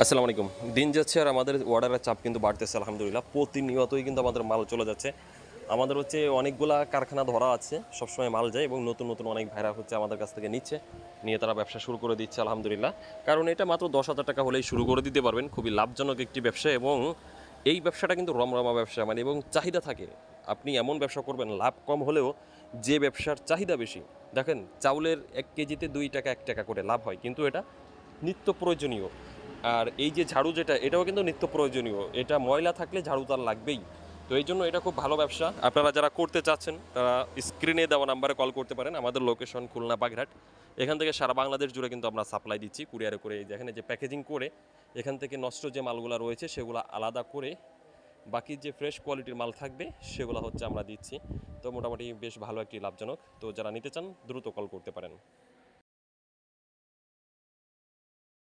আসসালামু আলাইকুম। দিন যাচ্ছে আর আমাদের অর্ডারের চাপ কিন্তু বাড়তেছে, আলহামদুলিল্লাহ। প্রতিনিয়তই কিন্তু আমাদের মাল চলে যাচ্ছে। আমাদের হচ্ছে অনেকগুলা কারখানা ধরা আছে, সবসময় মাল যায় এবং নতুন নতুন অনেক ভাইরা হচ্ছে আমাদের কাছ থেকে নিচ্ছে, নিয়ে তারা ব্যবসা শুরু করে দিচ্ছে, আলহামদুলিল্লাহ। কারণ এটা মাত্র দশ হাজার টাকা হলেই শুরু করে দিতে পারবেন, খুবই লাভজনক একটি ব্যবসা এবং এই ব্যবসাটা কিন্তু রমরমা ব্যবসা মানে এবং চাহিদা থাকে। আপনি এমন ব্যবসা করবেন, লাভ কম হলেও যে ব্যবসার চাহিদা বেশি, দেখেন, চাউলের এক কেজিতে দুই টাকা, এক টাকা করে লাভ হয়, কিন্তু এটা নিত্য প্রয়োজনীয়। আর এই যে ঝাড়ু যেটা, এটাও কিন্তু নিত্য প্রয়োজনীয়। এটা ময়লা থাকলে ঝাড়ু তার লাগবেই। তো এই জন্য এটা খুব ভালো ব্যবসা। আপনারা যারা করতে চাচ্ছেন, তারা স্ক্রিনে দেওয়া নাম্বারে কল করতে পারেন। আমাদের লোকেশন খুলনা বাগেরহাট। এখান থেকে সারা বাংলাদেশ জুড়ে কিন্তু আমরা সাপ্লাই দিচ্ছি। কুরিয়ারে করে এই যে, এখানে যে প্যাকেজিং করে, এখান থেকে নষ্ট যে মালগুলো রয়েছে, সেগুলো আলাদা করে বাকি যে ফ্রেশ কোয়ালিটির মাল থাকবে, সেগুলো হচ্ছে আমরা দিচ্ছি। তো মোটামুটি বেশ ভালো একটি লাভজনক। তো যারা নিতে চান, দ্রুত কল করতে পারেন।